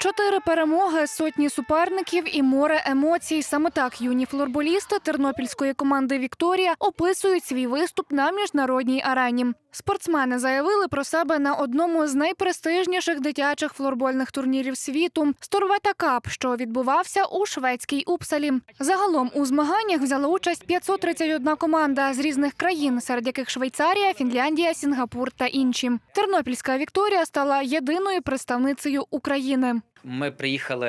Чотири перемоги, сотні суперників і море емоцій. Саме так юні флорболісти тернопільської команди Вікторія описують свій виступ на міжнародній арені. Спортсмени заявили про себе на одному з найпрестижніших дитячих флорбольних турнірів світу Сторвета Кап, що відбувався у шведській Упсалі. Загалом у змаганнях взяла участь 531 команда з різних країн, серед яких Швейцарія, Фінляндія, Сінгапур та інші. Тернопільська Вікторія стала єдиною представницею України. Ми приїхали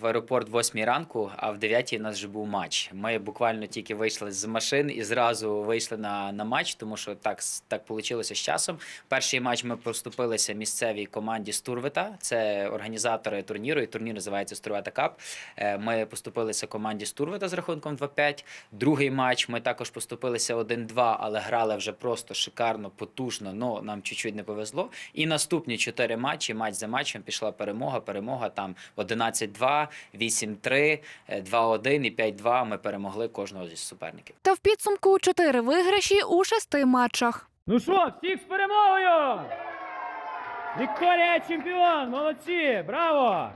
в аеропорт в 8 ранку, а в 9 у нас вже був матч. Ми буквально тільки вийшли з машин і зразу вийшли на, на матч, тому що так, так вийшло з часом. Перший матч ми поступилися місцевій команді Стурвета. Це організатори турніру, і турнір називається Стурвета Кап. Е, Ми поступилися команді Стурвета з рахунком 2-5. Другий матч ми також поступилися 1-2, але грали вже просто шикарно, потужно. Ну нам чуть-чуть не повезло. І наступні чотири матчі, матч за матчем, пішла перемога. Перемога там 11-2, 8-3, е, 2-1 і 5-2. Ми перемогли кожного зі суперників. Та в підсумку чотири виграші у шести матчах. Ну що, всіх з перемогою! Вікторія чемпіон! Молодці! Браво!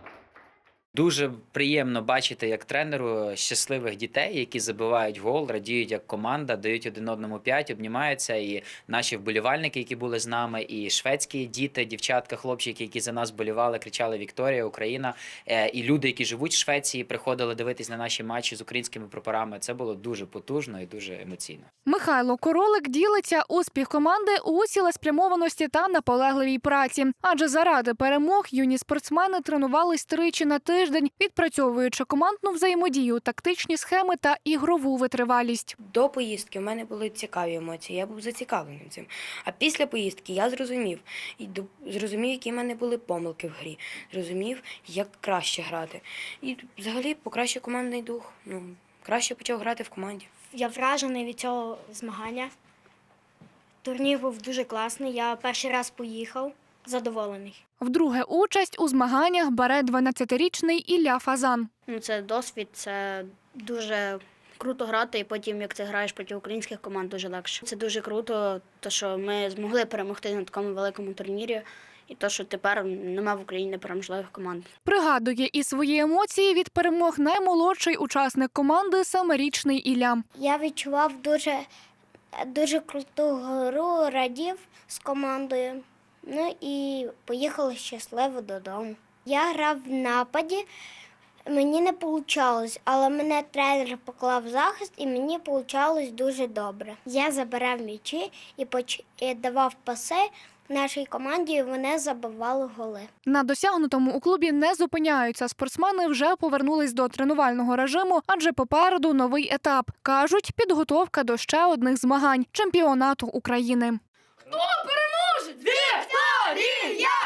Дуже приємно бачити як тренеру щасливих дітей, які забивають гол, радіють як команда, дають один одному п'ять, обнімаються. І наші вболівальники, які були з нами, і шведські діти, дівчатка, хлопчики, які за нас болівали, кричали Вікторія, Україна. Е, І люди, які живуть в Швеції, приходили дивитись на наші матчі з українськими прапорами. Це було дуже потужно і дуже емоційно. Михайло Королик ділиться успіх команди у цілеспрямованості та наполегливій праці. Адже заради перемог юні спортсмени тренувались тричі на тиждень, відпрацьовуючи командну взаємодію, тактичні схеми та ігрову витривалість. До поїздки в мене були цікаві емоції, я був зацікавлений цим. А після поїздки я зрозумів і зрозумів, які в мене були помилки в грі. Зрозумів, як краще грати. І взагалі покращив командний дух. Ну, краще почав грати в команді. Я вражений від цього змагання. Турнір був дуже класний. Я перший раз поїхав, задоволений. Вдруге участь у змаганнях бере 12-річний Ілля Фазан. Ну, це досвід, це дуже круто грати, і потім, як ти граєш проти українських команд, дуже легше. Це дуже круто, то що ми змогли перемогти на такому великому турнірі, і то, що тепер нема в Україні непереможливих команд. Пригадує і свої емоції від перемог наймолодший учасник команди семирічний Ілля. Я відчував дуже, дуже круту гру, радів з командою. Ну і поїхали щасливо додому. Я грав в нападі. Мені не вийшло, але мене тренер поклав в захист і мені вийшло дуже добре. Я забирав м'ячі і, поч... і давав паси нашій команді, вони забивали голи. На досягнутому у клубі не зупиняються. Спортсмени вже повернулись до тренувального режиму, адже попереду новий етап. кажуть, підготовка до ще одних змагань чемпіонату України. Вікторія!